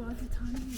Burası ibadethane mi?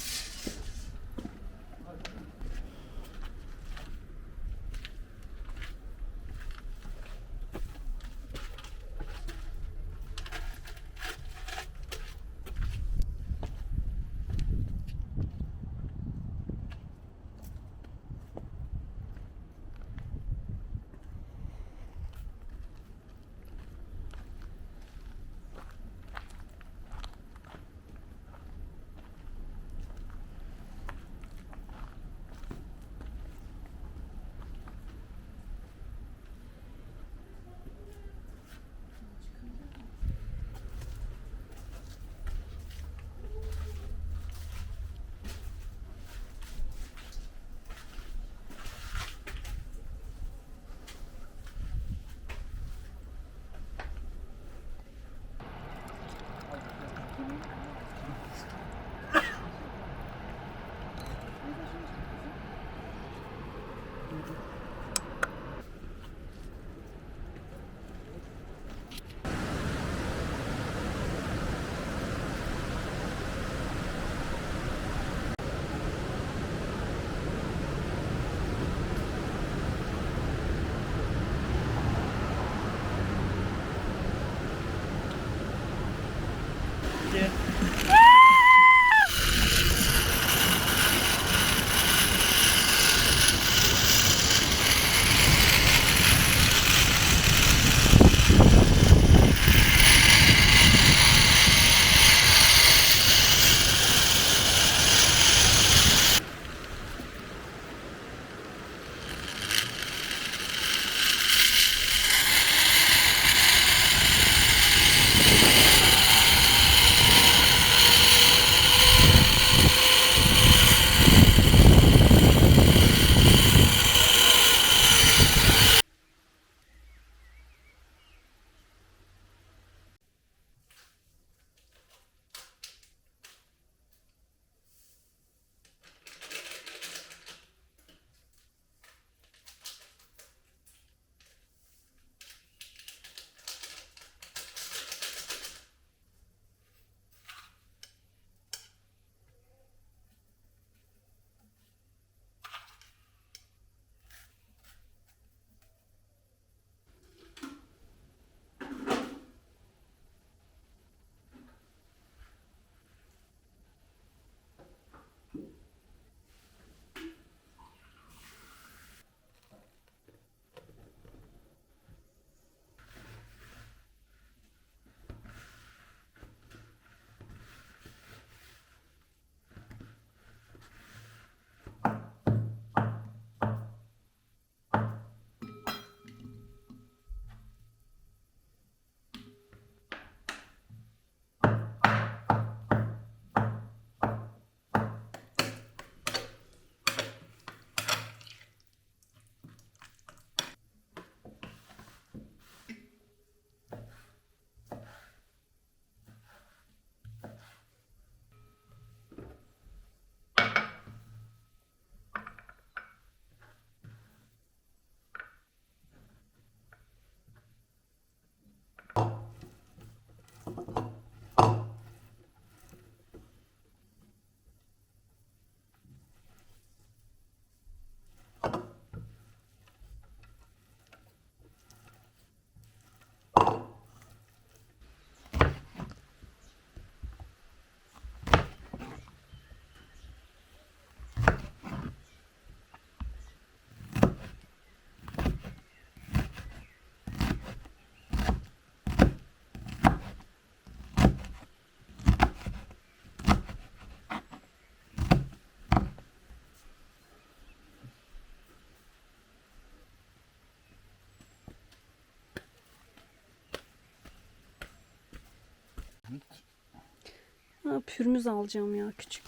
Ha, pürmüz alacağım ya küçük.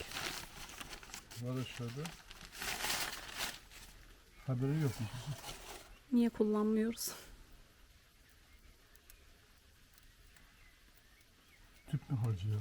Var aşağıda. Haberi yok? Niye kullanmıyoruz? Tüp mü harcıyor?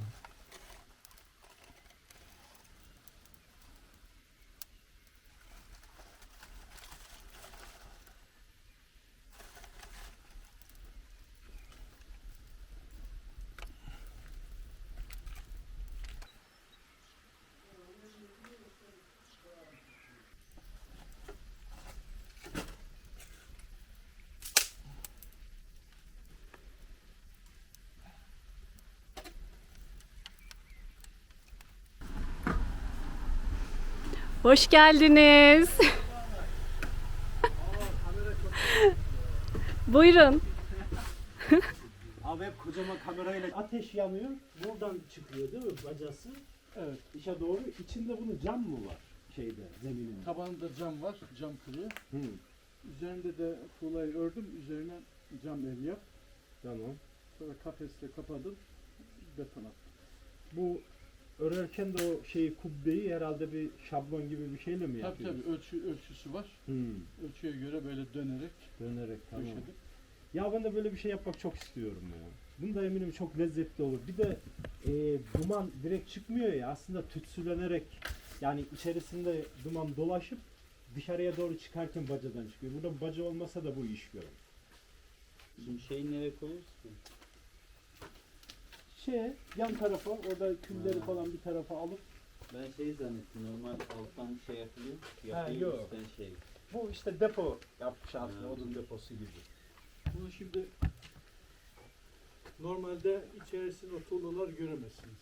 Hoş geldiniz. Buyurun. Abi hep kocaman kamerayla ateş yanıyor. Buradan çıkıyor değil mi bacası? Evet. İşe doğru. İçinde bunun cam mı var? Şeyde, zemininde. Tabanında cam var. Cam kırığı. Hı. Üzerinde de tuğlayı ördüm. Üzerine cam el yap. Tamam. Sonra kafesle kapadım. Beton attım. Bu örerken de o şeyi kubbeyi herhalde bir şablon gibi bir şeyle mi Tabii yapıyorsun? tabii ölçü, ölçüsü var. Hı. Ölçüye göre böyle dönerek Dönerek tamam. döşedim. Ya ben de böyle bir şey yapmak çok istiyorum ya. Bunu da eminim çok lezzetli olur. Bir de e, duman direkt çıkmıyor ya aslında tütsülenerek yani içerisinde duman dolaşıp dışarıya doğru çıkarken bacadan çıkıyor. Burada baca olmasa da bu iş görür. Şimdi şeyi nereye koyuyoruz ki? Şey yan tarafa orada külleri Ha. falan bir tarafa alıp Ben şey zannettim normal alttan şey yapılıyor. Yapıyor yok. üstten şey. bu işte depo yapmış aslında Ha. odun deposu gibi. Bunu şimdi normalde içerisinde o tuğlalar göremezsiniz.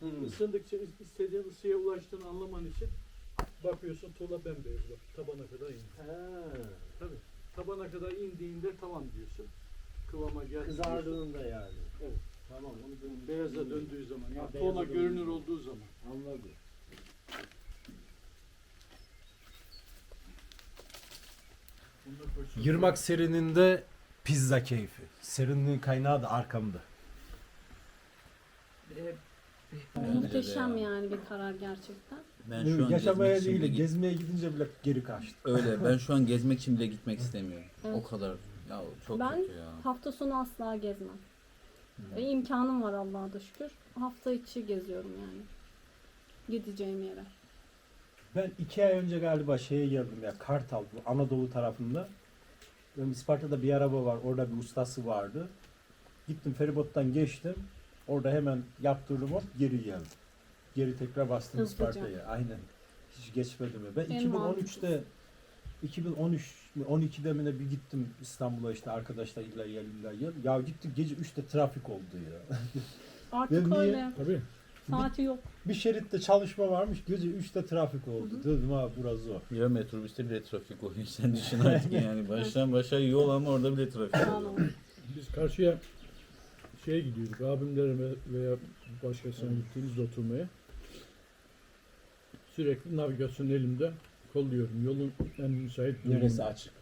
Hmm. Isındıkça is- istediğin ısıya ulaştığını anlaman için bakıyorsun tuğla bembeyaz bak tabana kadar indi. Ha. Tabii. Tabana kadar indiğinde tamam diyorsun. Kıvama geldi. diyorsun. Kızardığında yani. Evet. Tamam onu ben Beyaza döndüğü zaman. Ha, Yani döndüğü görünür olduğu zaman. Anladım. Yırmak serininde pizza keyfi. Serinliğin kaynağı da arkamda. Muhteşem yani bir karar gerçekten. Ben şu an Yaşamaya değil, git- gezmeye gidince bile geri kaçtı. Öyle. Ben şu an gezmek için bile gitmek istemiyorum. Evet. O kadar. Ya çok Ben- kötü ya. Hafta sonu asla gezmem. Ve imkanım var Allah'a da şükür. Hafta içi geziyorum yani. Gideceğim yere. Ben iki ay önce galiba şeye geldim ya Kartal bu Anadolu tarafında. Benim Isparta'da bir araba var. Orada bir ustası vardı. Gittim feribottan geçtim. Orada hemen yaptırdım hop geri geldim. Geri tekrar bastım. Isparta'ya. Aynen. Hiç geçmedim ya. Ben En 2013'te 2013 mi 12'de mi ne bir gittim İstanbul'a işte arkadaşlar illa gel illa gel. Ya gittik gece 3'te trafik oldu ya. Artık niye- öyle. Tabii. Saati yok. bir şeritte çalışma varmış gece 3'te trafik oldu. Dedim ha burası zor. Ya metrobüste bile trafik oluyor. Sen düşün artık yani. Baştan başa yol ama orada bile trafik oluyor. Biz karşıya şeye gidiyorduk. Abimlere ve- veya başkasına gittiğimizde oturmaya. Sürekli navigasyon elimde kolluyorum. Yolun en müsait bölümünde. Neresi açık?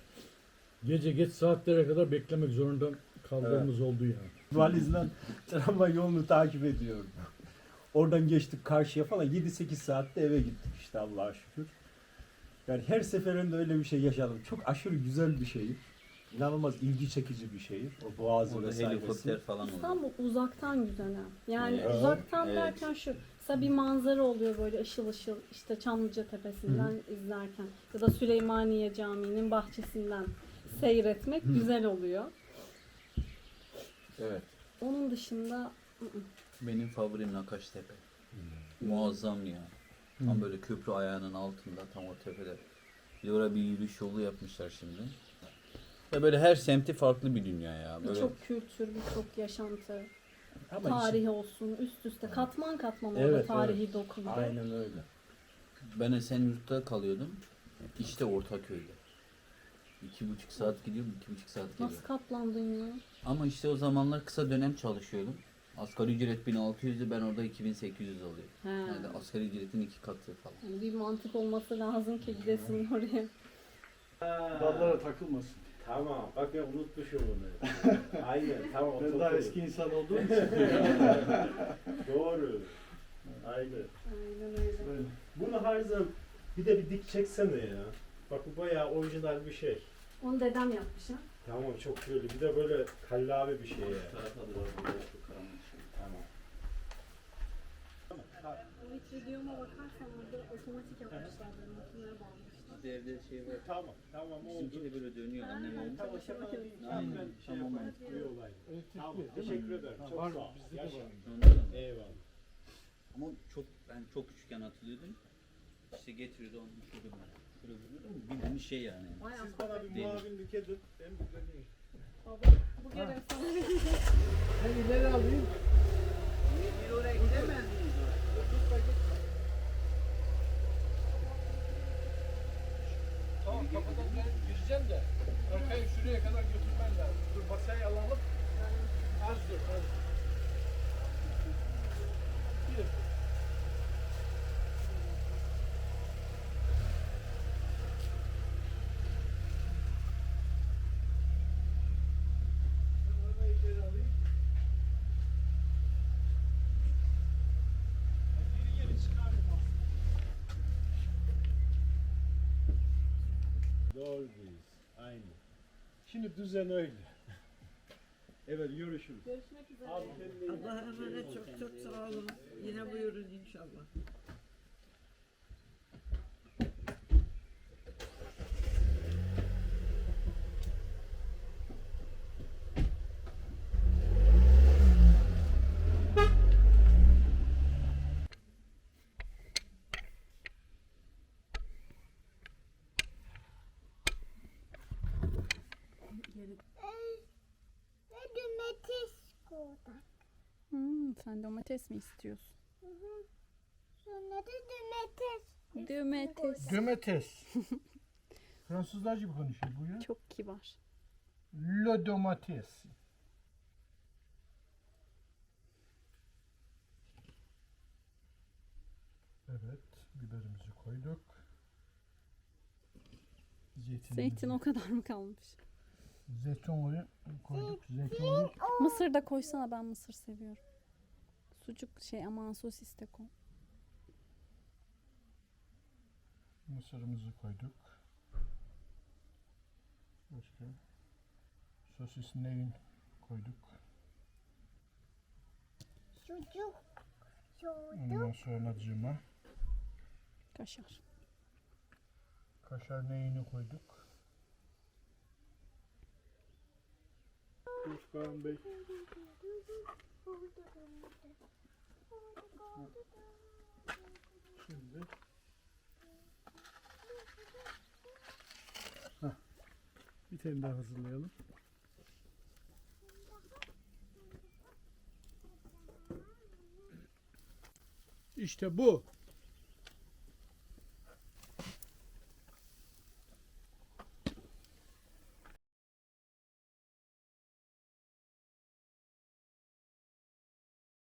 Gece geç saatlere kadar beklemek zorunda kaldığımız oldu yani. Valizle tramvay yolunu takip ediyorum. Oradan geçtik karşıya falan 7-8 saatte eve gittik işte Allah'a şükür. Yani her seferinde öyle bir şey yaşadım. Çok aşırı güzel bir şehir. İnanılmaz ilgi çekici bir şehir. O boğazı Orada vesairesi. helikopter falan oluyor. İstanbul uzaktan güzel ha. Yani Evet. uzaktan Evet. derken şu. Mesela bir manzara oluyor böyle ışıl ışıl işte Çamlıca Tepesi'nden izlerken ya da Süleymaniye Camii'nin bahçesinden seyretmek güzel oluyor. Evet. Onun dışında ı-ı. Benim favorim Nakaştepe. Muazzam ya. Tam böyle köprü ayağının altında tam o tepede. Bir de oraya bir yürüyüş yolu yapmışlar şimdi. Ya böyle her semti farklı bir dünya ya. Böyle birçok kültür, birçok yaşantı, Ama tarih olsun üst üste katman katman orada Evet, tarihi dokunuyor. Aynen öyle. Ben Esenyurt'ta kalıyordum. İşte Ortaköy'de. İki buçuk saat gidiyorum, iki buçuk saat geliyorum. Nasıl katlandın ya? Ama işte o zamanlar kısa dönem çalışıyordum. Asgari ücret 1600'dü, ben orada 2800 alıyorum. He. Yani asgari ücretin iki katı falan. Yani bir mantık olması lazım ki gidesin oraya. Dallara takılmasın. Tamam. Bak ya unutmuşum bunu. Aynen. Tamam. Ben daha eski insan olduğum için. Doğru. Aynen. Aynen öyle. Bunu Harzan bir de bir dik çeksene ya. Bak bu bayağı orijinal bir şey. Onu dedem yapmış ha. Tamam çok şöyle bir de böyle kallavi bir şey ya. Tamam. O hiç videoma bakarsan orada otomatik yapmışlar böyle evde şey var. Tamam, tamam Bizimki de böyle dönüyor annem oğlum. Tamam, tamam. Aynen, Ben şey tamam. yaparım. İyi olay. Tamam, teşekkür ederim. Çok Var, sağ ol. bizde de var. Eyvallah. Ama çok ben çok küçükken hatırlıyordum. İşte getiriyordu onu şöyle böyle. Şöyle vuruyordu. Bildiğin şey yani. Bayağı Siz bana bir muavinlik edin. Ben bir döneyim. baba. Bu görev sana. Ben ileri alayım. Doğru Tamam kafadan ben gireceğim de arkaya şuraya kadar götürmen lazım. Dur masayı alalım. Az dur. Az dur. Diyorsun. Aynen. Şimdi düzen öyle. evet görüşürüz. Görüşmek üzere. Abi emanet çok çok sağ olun. Yine buyurun inşallah. Hmm, sen domates mi istiyorsun? Sonra da domates. Domates. Domates. Fransızlar gibi konuşuyor bu ya. Çok kibar. Le domates. Evet, biberimizi koyduk. Zeytin. Zeytin o kadar mı kalmış? Zeytin koyduk. Zeytin Mısır da koysana ben mısır seviyorum. Sucuk şey aman sosis de koy. Mısırımızı koyduk. Başka? Sosis neyin koyduk. Sucuk. Sucuk. Ondan sonra cıma. Kaşar. Kaşar neyini koyduk. Kaan Bey. Şimdi Bir tane daha hazırlayalım. işte bu.